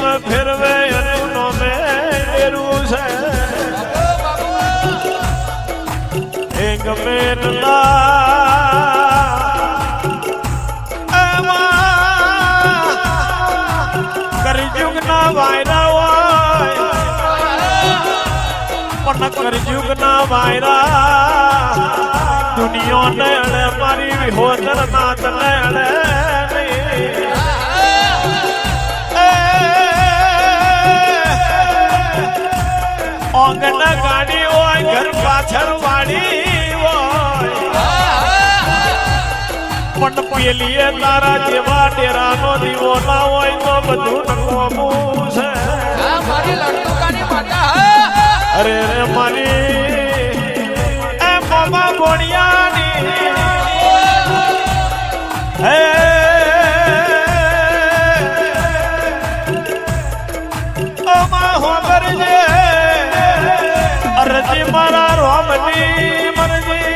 ચિત્ત ફેરવે એનું નોમે ડેરું છે. એ ગમે કરિયુગના વાયરા હોય. પણ કરિયુગના વાયરા દુનિયો ને મારી વિહોદર નાત ને ઓંગણ ગાડી હોય ઘર પાછળ વાડી હોય. પણ પેલીએ તારા જેવા ડેરાનો દીવો ના હોય તો બધું નકોમું છે અરે રે મારી એ મોમા ગોણિયાની મારા રોમની મરજી.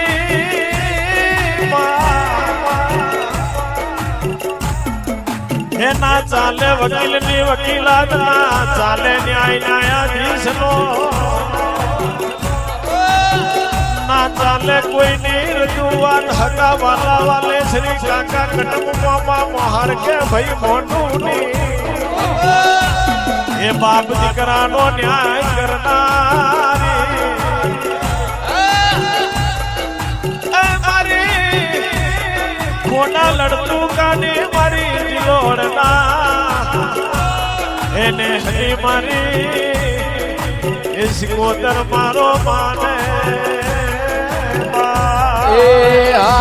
ના ચાલે વકીલની વકીલાત, ના ચાલે ન્યાય ન્યાયાધીશ નો ના ચાલે કોઈની રજૂઆત હકા વાલા વાલે શ્રી કાકા કટુંબમાં મહાર કે ભાઈ મોટું ની એ બાપ દીકરાનો ન્યાય કરનારી કોના લડતું કાને મારી દિલોડના એને હરી મારી, એ સિકોતર મારો માને. એ આ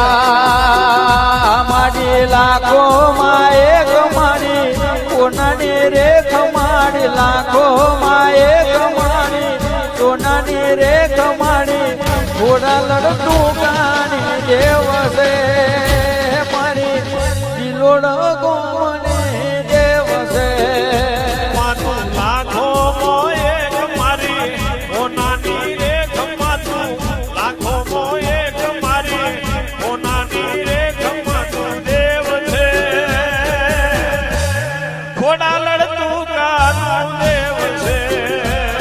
મારી લાખો માં એક મારી કોનાની રે ખમાડી લાખો માં એક મારી, સોનાની રે ખમાડી ઘોડા લડતું કાની દેવ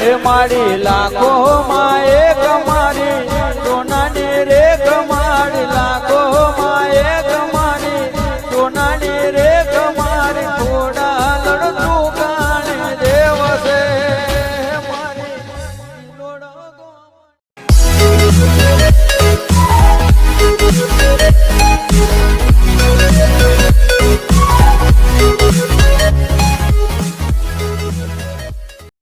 એ મારી લાખો માં એક મારી સોનાની રે કમાડી લાખો માં એક મારી સોનાની રે કમાડી થોડા લડતું કાણે દેવ છે. મારી